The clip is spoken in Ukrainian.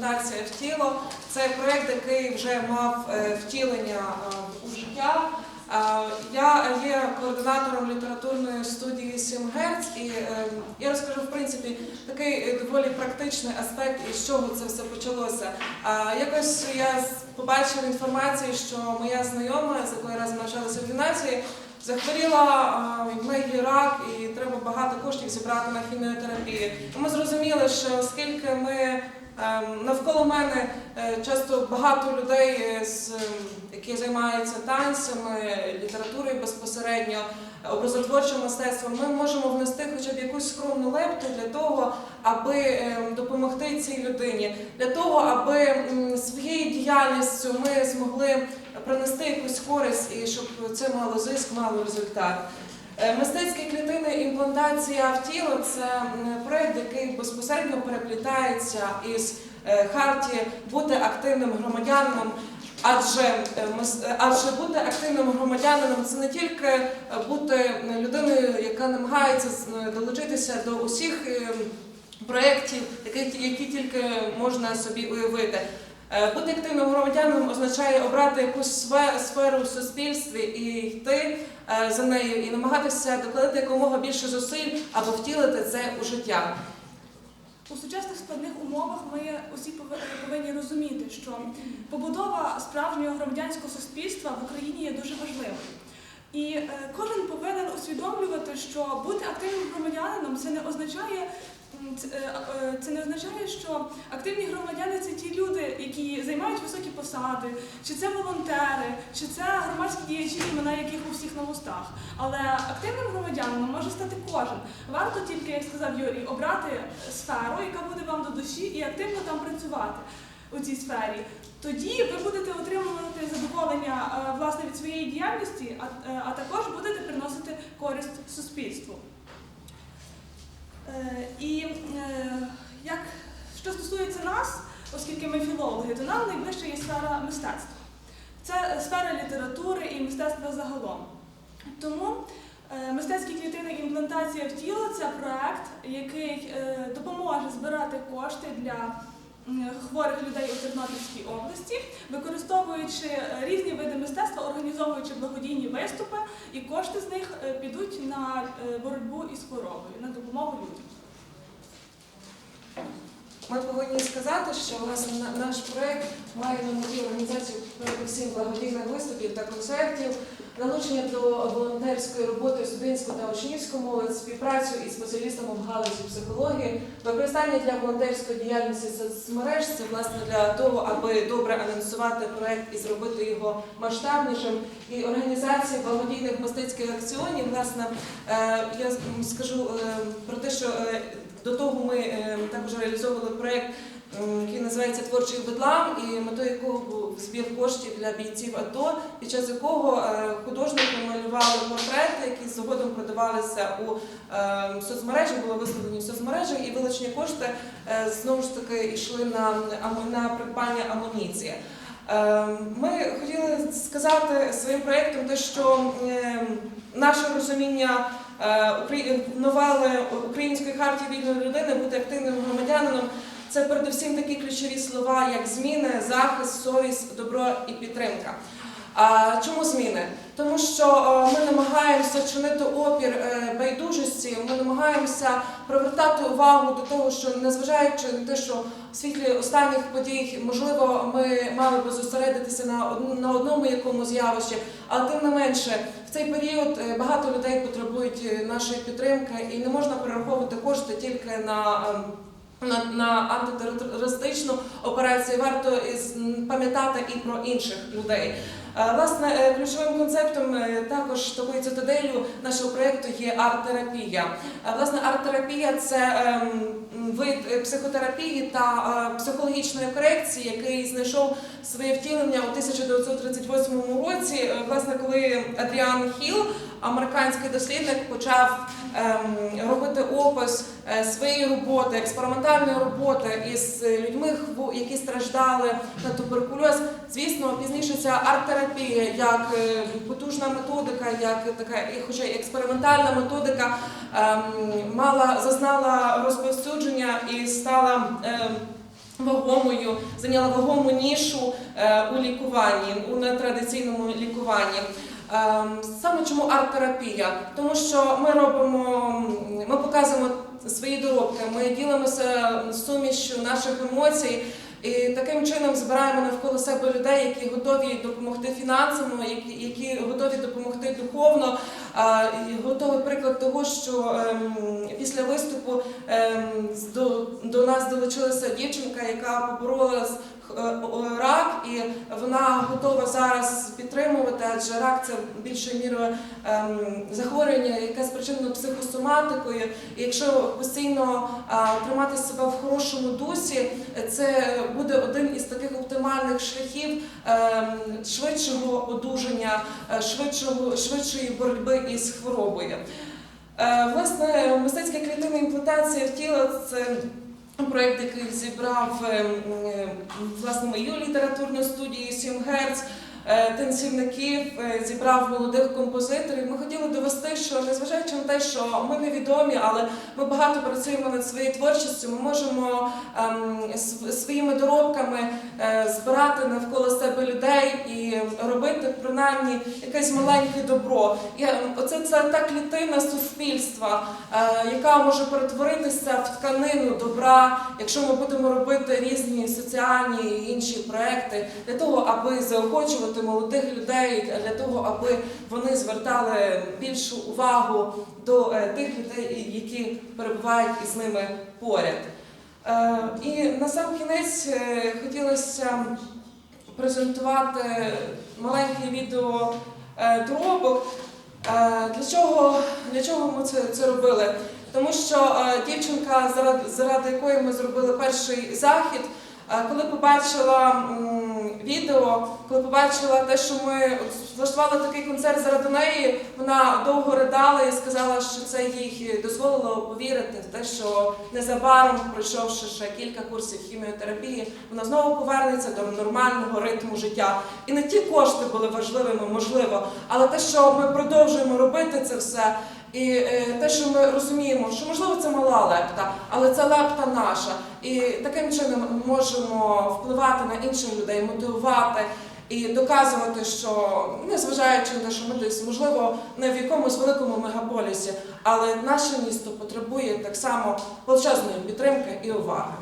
імплантація в тіло. Це проект, який вже мав е, втілення е, у життя. Е, Я є координатором літературної студії 7 Герц, і я розкажу в принципі такий доволі практичний аспект, із чого це все почалося. Якось я побачила інформацію, що моя знайома, з якою разом навчалася в гімназії, захворіла в неї рак, і треба багато коштів зібрати на хіміотерапію. Ми зрозуміли, що оскільки ми навколо мене е, часто багато людей, е, ем, які займаються танцями, літературою безпосередньо, образотворчим мистецтвом, ми можемо внести хоча б якусь скромну лепту для того, аби ем, допомогти цій людині, для того, аби своєю діяльністю ми змогли принести якусь користь і щоб це мало зиск, мало результат. Е, Мистецькі клітини імплантація в тіло це проект, який безпосередньо переплітається із е, харті бути активним громадянином. Адже, е, адже бути активним громадянином це не тільки бути людиною, яка намагається долучитися до усіх е, проєктів, які тільки можна собі уявити. Е, Бути активним громадянином означає обрати якусь сферу в суспільстві і йти е, за нею, і намагатися докладати якомога більше зусиль, аби втілити це у життя. У сучасних складних умовах ми усі пов- повинні розуміти, що побудова справжнього громадянського суспільства в Україні є дуже важливою. І е, кожен повинен усвідомлювати, що бути активним громадянином це не означає. Е, е, це не означає, що активні громадяни це ті люди, які займають високі посади, чи це волонтери, чи це громадські діячі, імена яких у всіх на устах. Але активним громадянином може стати кожен. Варто тільки, як сказав Юрій, обрати сферу, яка буде вам до душі, і активно там працювати у цій сфері. Тоді ви будете отримувати задоволення е, власне від своєї діяльності, а, а також будете приносити користь суспільству. І стосується нас, оскільки ми філологи, то нам найближче є сфера мистецтва. Це е, сфера літератури і мистецтва загалом. Тому е, мистецькі клітини імплантація в тіло це проект, який е, допоможе збирати кошти для хворих людей у Тернопільській області, використовуючи різні види мистецтва, організовуючи благодійні виступи, і кошти з них підуть на боротьбу із хворобою, на допомогу Ми повинні сказати, що власне на- наш проект має на меті організацію передусім благодійних виступів та концертів, залучення до волонтерської роботи студентську та учнівську молодь, співпрацю із спеціалістами в галузі психології, використання для волонтерської діяльності соцмереж це власне для того, аби добре анонсувати проект і зробити його масштабнішим. І організація благодійних мистецьких акціонів, власне, е, я скажу е, про те, що е, до того ми також реалізовували проєкт, м, який називається Творчий бедлам, і метою якого був збір коштів для бійців АТО, під час якого е, художники малювали портрети, які згодом продавалися у е, соцмережі, були виставлені в соцмережі, і вилучені кошти е, знову ж таки йшли на, на придбання амуніції. Е, Ми хотіли сказати своїм проєктом те, що е, наше розуміння е, новели Української хартії вільної людини бути активним громадянином. Це передусім такі ключові слова, як зміни, захист, совість, добро і підтримка. А чому зміни? Тому що е, ми намагаємося чинити опір е, байдужості, ми намагаємося привертати увагу до того, що незважаючи на те, що в світлі останніх подій, можливо, ми мали би зосередитися на на одному якомусь явищі, але тим не менше, в цей період е, багато людей потребують нашої підтримки, і не можна перераховувати кошти тільки на. На, на антитерористичну операцію варто пам'ятати і про інших людей. Е, Власне, е, ключовим концептом е, також такою цитаделю нашого проєкту є арт-терапія. Власне, арт-терапія це ем, вид психотерапії та психологічної корекції, який знайшов своє втілення у 1938 році. Власне, коли Адріан Хіл, американський дослідник, почав ем, робити опис е, своєї роботи, експериментальної роботи із людьми, які страждали на туберкульоз. Звісно, пізніше ця арт-терапія як е, потужна методика, як така хоча експериментальна методика ем, мала зазнала розповсюдження і стала ем, вагомою зайняла вагому нішу е, у лікуванні, у нетрадиційному лікуванні. Ем, Саме чому арт-терапія? Тому що ми робимо, ми показуємо свої доробки, ми ділимося сумішчю наших емоцій. І таким чином збираємо навколо себе людей, які готові допомогти фінансово, які, готові допомогти духовно. І готовий приклад того, що ем, після виступу ем, до, до нас долучилася дівчинка, яка поборола з- е, о- рак, і вона готова зараз підтримувати, адже рак це більшою мірою ем, захворювання, яке спричинено психосоматикою. І якщо постійно а, тримати себе в хорошому дусі, це буде один із таких оптимальних шляхів ем, швидшого одужання, е, швидшого, швидшої боротьби із хворобою. Е, Власне, мистецька клітинна імплантація в тіло це проєкт, який зібрав е, м, е, власне мою літературну студію 7 Герц. Е, Танцівників е, зібрав молодих композиторів. Ми хотіли довести, що незважаючи на те, що ми невідомі, але ми багато працюємо над своєю творчістю. Ми можемо ем, своїми доробками е, збирати навколо себе людей і робити принаймні якесь маленьке добро. І оце це та клітина суспільства, е, яка може перетворитися в тканину добра, якщо ми будемо робити різні соціальні і інші проекти для того, аби заохочувати молодих людей, для того, аби вони звертали більшу увагу до е, тих людей, які перебувають із ними поряд. Е, І на сам кінець е, хотілося презентувати маленьке відео доробок. Для чого, для чого ми це, це робили? Тому що дівчинка, заради, заради якої ми зробили перший захід, коли побачила відео, коли побачила те, що ми влаштували такий концерт заради неї, вона довго ридала і сказала, що це їй дозволило повірити в те, що незабаром, пройшовши ще кілька курсів хіміотерапії, вона знову повернеться до нормального ритму життя. І не ті кошти були важливими, можливо, але те, що ми продовжуємо робити це все. І е, те, що ми розуміємо, що можливо це мала лепта, але це лепта наша. І таким чином ми можемо впливати на інших людей, мотивувати і доказувати, що незважаючи на те, що ми десь, можливо, не в якомусь великому мегаполісі, але наше місто потребує так само величезної підтримки і уваги.